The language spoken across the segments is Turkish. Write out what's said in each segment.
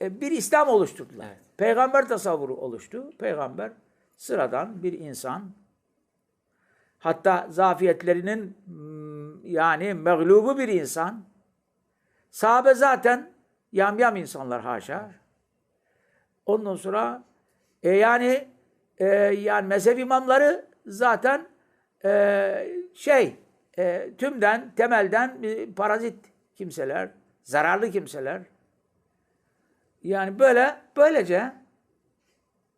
e, bir İslam oluşturdular. Evet. Peygamber tasavvuru oluştu. Peygamber sıradan bir insan. Hatta zafiyetlerinin mm, yani mağlubu bir insan. Sahabe zaten yamyam insanlar haşa. Ondan sonra e, yani e, yani mezhep imamları zaten e, şey e, tümden temelden parazit kimseler, zararlı kimseler. Yani böyle böylece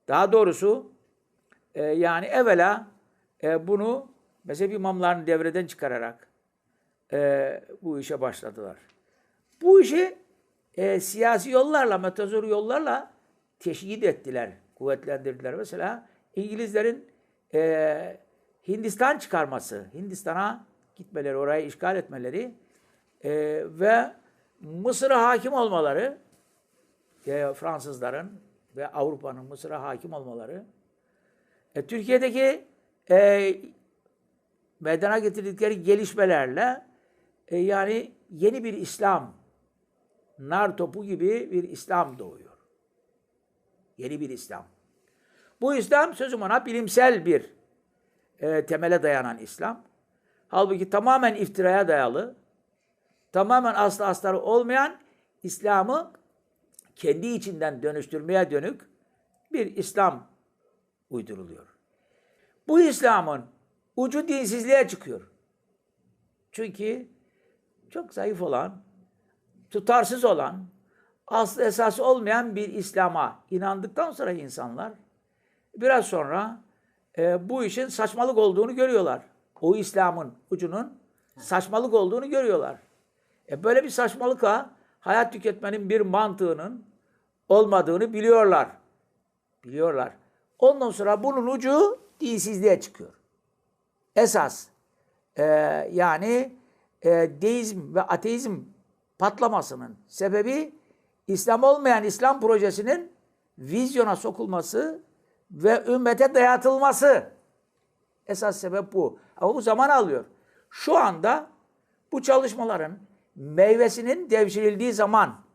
daha doğrusu e, yani evvela e, bunu mezhep imamlarını devreden çıkararak e, bu işe başladılar. Bu işi e, siyasi yollarla, metazor yollarla teşhid ettiler, kuvvetlendirdiler. Mesela İngilizlerin e, Hindistan çıkarması, Hindistan'a gitmeleri, orayı işgal etmeleri e, ve Mısır'a hakim olmaları, Fransızların ve Avrupa'nın Mısır'a hakim olmaları, e, Türkiye'deki e, meydana getirdikleri gelişmelerle e, yani yeni bir İslam, nar topu gibi bir İslam doğuyor. Yeni bir İslam. Bu İslam sözüm ona bilimsel bir e, temele dayanan İslam. Halbuki tamamen iftiraya dayalı, tamamen aslı astarı olmayan İslam'ı kendi içinden dönüştürmeye dönük bir İslam uyduruluyor. Bu İslam'ın ucu dinsizliğe çıkıyor. Çünkü çok zayıf olan, tutarsız olan, aslı esası olmayan bir İslam'a inandıktan sonra insanlar biraz sonra e, bu işin saçmalık olduğunu görüyorlar. O İslam'ın ucunun saçmalık olduğunu görüyorlar. E böyle bir saçmalıka hayat tüketmenin bir mantığının olmadığını biliyorlar. Biliyorlar. Ondan sonra bunun ucu dinsizliğe çıkıyor. Esas e, yani e, deizm ve ateizm patlamasının sebebi İslam olmayan İslam projesinin vizyona sokulması ve ümmete dayatılması. Esas sebep bu. Ama bu zaman alıyor. Şu anda bu çalışmaların meyvesinin devşirildiği zaman